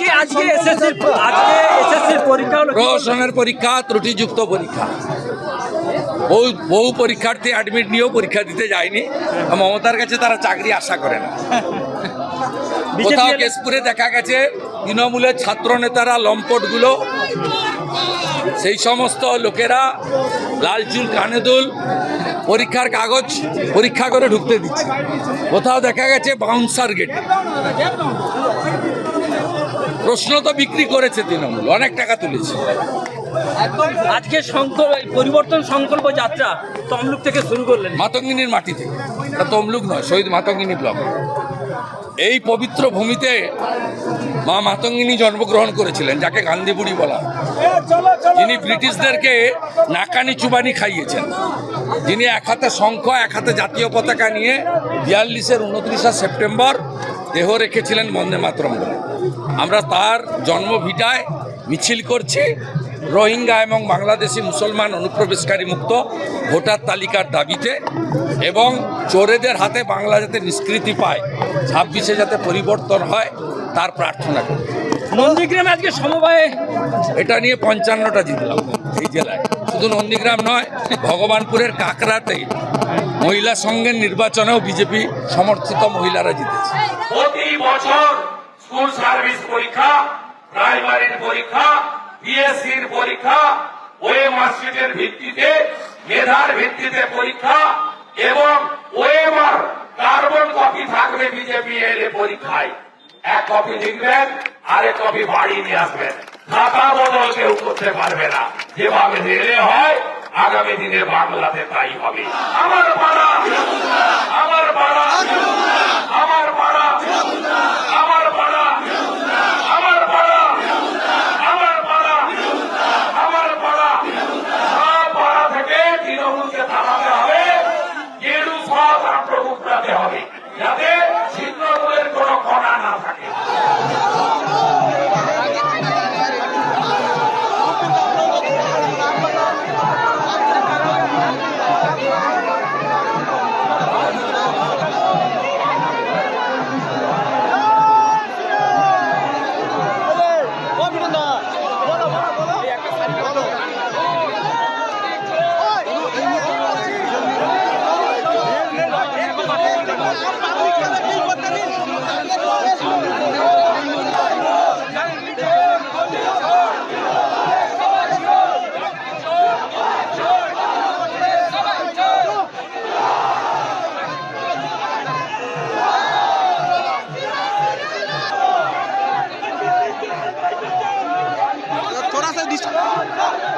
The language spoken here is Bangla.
আজকে আজকে এসএসসি আজকে এসএসসি পরীক্ষা হলো পরীক্ষা ত্রুটিযুক্ত পরীক্ষা। বহু বহু পরীক্ষার্থী অ্যাডমিট নিয়েও পরীক্ষা দিতে যায়নি। মমতার কাছে তারা চাকরি আশা করে না। কোথাও কেশপুরে দেখা গেছে তৃণমূলের ছাত্র নেতারা লম্পটগুলো। সেই সমস্ত লোকেরা লাল চুল কানে দুল পরীক্ষার কাগজ পরীক্ষা করে ঢুকতে দিচ্ছে। কোথাও দেখা গেছে বাউন্সার গেটে প্রশ্ন তো বিক্রি করেছে তৃণমূল অনেক টাকা তুলেছে। আজকে সংকল্প পরিবর্তন সংকল্প যাত্রা তমলুক থেকে শুরু করলেন। মাতঙ্গিনীর মাটি থেকে। তমলুক নয় শহীদ মাতঙ্গিনী ব্লক। এই পবিত্র ভূমিতে মা মাতঙ্গিনী জন্মগ্রহণ করেছিলেন, যাকে গান্ধী বুড়ি বলা যিনি ব্রিটিশদেরকে নাকানি চুবানি খাইয়েছেন। যিনি এক হাতে শঙ্খ, এক হাতে জাতীয় পতাকা নিয়ে বিয়াল্লিশের উনত্রিশে সেপ্টেম্বর দেহ রেখেছিলেন বন্দে মাতরম আমরা তার জন্মভিটায় মিছিল করছি। রোহিঙ্গা এবং বাংলাদেশি মুসলমান অনুপ্রবেশকারী মুক্ত ভোটার তালিকার দাবিতে এবং চোরেদের হাতে বাংলা যাতে নিষ্কৃতি পায় ছাব্বিশে যাতে পরিবর্তন হয় তার প্রার্থনা করি। নন্দীগ্রামে আজকে সমবায়ে এটা নিয়ে পঞ্চান্নটা জিতলাম এই জেলায়। শুধু নন্দীগ্রাম নয় ভগবানপুরের কাকরাতে মহিলা সংঘের নির্বাচনেও বিজেপি সমর্থিত মহিলারা জিতেছে। প্রতি বছর স্কুল সার্ভিস পরীক্ষা প্রাইমারির পরীক্ষা বিএসসির পরীক্ষা ওয়ে মার্কশিটের ভিত্তিতে, মেধার ভিত্তিতে পরীক্ষা, এবং ওয়েমার কার্বন কপি থাকবে বিজেপি এর পরীক্ষায়। এক কপি লিখবেন, আরেক কপি বাড়ি নিয়ে আসবেন। খাতা বদল কেউ করতে পারবে না। যেভাবে দিলে হয়, আগামী দিনে বাংলাতে তাই হবে। আমার পাড়া আমার পাড়া। Hallelujah.